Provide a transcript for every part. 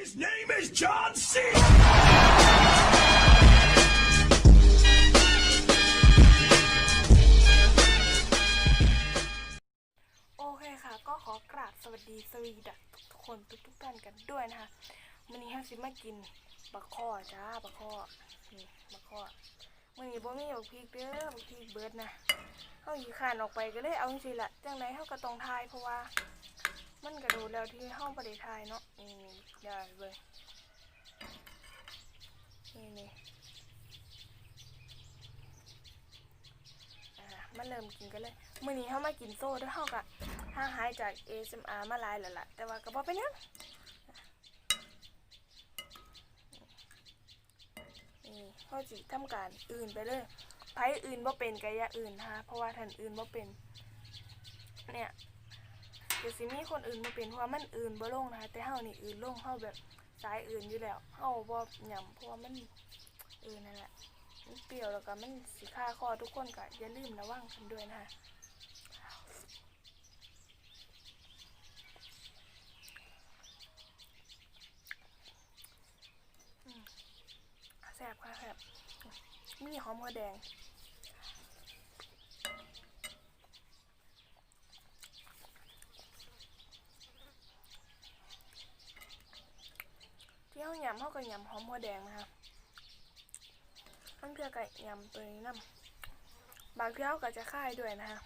His name is John C. โอเคค่ะ ก็ขอกราบสวัสดีสวีดักทุกคนทุกๆท่านกันด้วยนะคะวันนี้ฮัซิมากินบักข้อจ้าบักข้อนี่บักข้อวันนี้บ่มีบักพริกเด้อบักพริกเบิร์ดนะเฮาขี้ขานออกไปก็เลยเอาจังๆละจังไดเฮาก็ต้องทายเพราะว่า มันกระโดดแล้วที่เฮาบ่ได้ทายเนาะนี่นี่เดี๋ยวเบิ่งนี่นี่อ่ามาเริ่มกินกันเลยมื้อนี้เฮามากินโซ่ด้วยเฮาก็ห่างหายจาก ASMR มาหลายแล้วล่ะ แต่ว่าก็บ่เป็นหยังนี่เฮาสิทำการอื่นไปเลยไผอื่นบ่เป็นก็อย่าอื่นฮะเพราะว่าท่านอื่นบ่เป็น เนี่ย เดี๋ยวสิมีคนอื่นบ่เป็นเพราะว่ามันอื่นบ่ลงนะคะแต่เฮานี่อื่นลงเฮาแบบสายอื่นอยู่แล้วเฮาบ่หย่ำเพราะว่ามันอื่นนั่นแหละมันเปรี้ยวแล้วก็มันสีค่าคอทุกคนก็อย่าลืมระวังกันด้วยนะคะแซ่บค่ะแซ่บมีหอมหัวแดง ที่เขายำเขาก็ยำหอมหัวแดงนะคะมันเพื่อไก่ยำตัวนี้นำบางเที่ยวก็จะค่ายด้วยนะคะ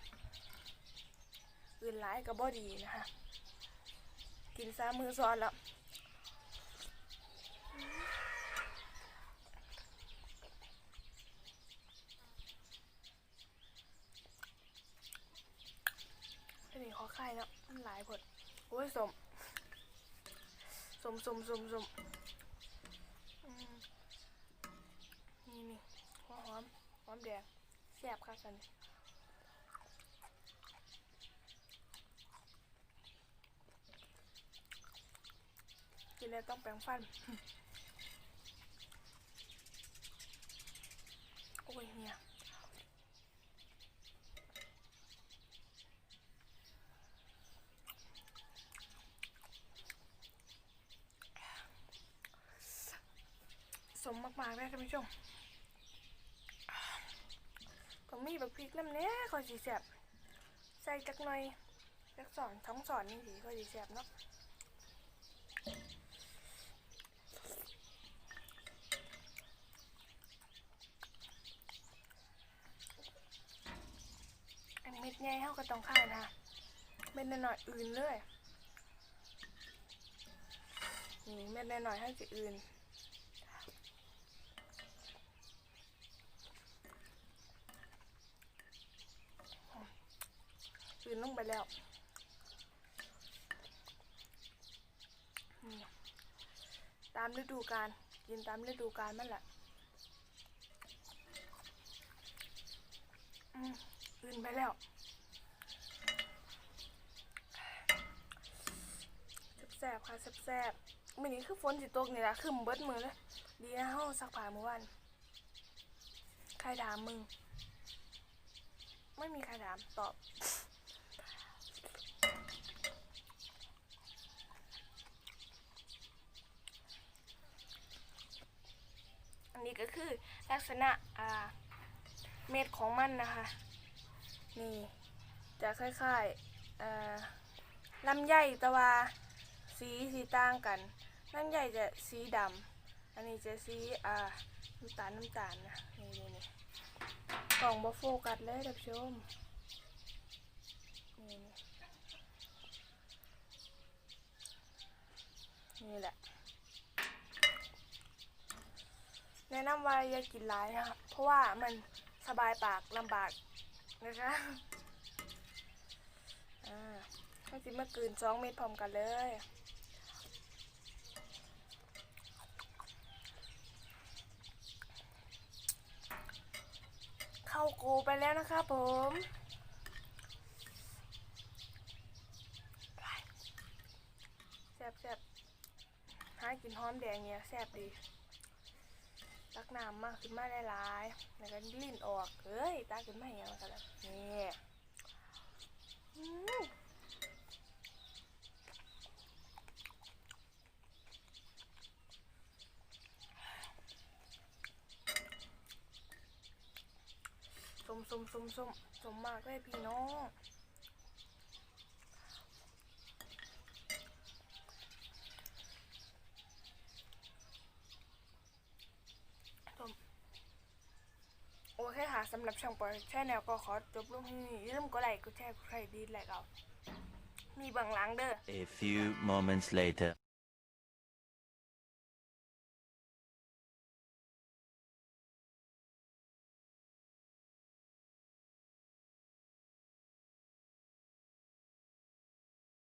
อื่นหลายกับบอดีนะคะ กินซ้ามือซ้อนแล้วนี้ขอค่ายแล้วมันหลายผดโอ้ยสม สมสมสมสม นี่นี่หัวหอมหอมแดงแซ่บค่ะกันกินแล้วต้องแปรงฟัน โอ้ยเฮียสมมากๆเลยท่านผู้ชม ก็มีแบบพริกน้ำเนี้ยคอยสีแสบใส่จักหน่อยจักสอนท้องสอนนี่สิคอยสีแสบเนาะเม็ดใหญ่เขาก็ต้องค่ายนะเม็ดน้อยอื่นเลยนี่เม็ดน้อยให้สิอื่น คืนลงไปแล้วตามฤดูกาลกินตามฤดูกาลมันแหละอืมอื่นไปแล้วแซ่บๆค่ะแซ่บๆมื่อนี้คือฝนสิตกนี่แหละคือมเบิดมือเลยดีนะเฮาซักผ้าเมื่อวานใครถามมึง ไม่มีใครถามตอบ นนี้ก็คือลักษณะอ่าเม็ดของมันนะคะ นี่จะคล้ายๆลำไยแต่ว่าสีสีต่างกันลำไยจะสีดำอันนี้จะสีอ่าน้ำตาลน้ำตาลนะนี่นี่นี่กล่องบอโฟกัสเลยท่านผู้ชมนี่นี่นี่แหละ แนะนำว่าอย่ากินหลายนะครับ เพราะว่ามันสบายปากลำบากนะคะอ่าให้จิมากืนสองเม็ดพร้อมกันเลยเข้าโกไปแล้วนะคะผม แซ่บแซ่บหากินหอมแดงเนี่ยแซ่บดี ตักน้ำมากขึ้นมาได้หลายๆแล้วก็ลิ้นออกเฮ้ยตักขึ้นมาอย่างไรกันแล้นนี่สมสมสมสมสมมากเลยพี่น้อง เคค่ะสำหรับช่องปอยแชนแนลก็ขอจบลงที่นี่อย่าลืมกดไลค์กดแชร์กดใครดีไลค์เอามีบางหลังเด้อ A few moments later.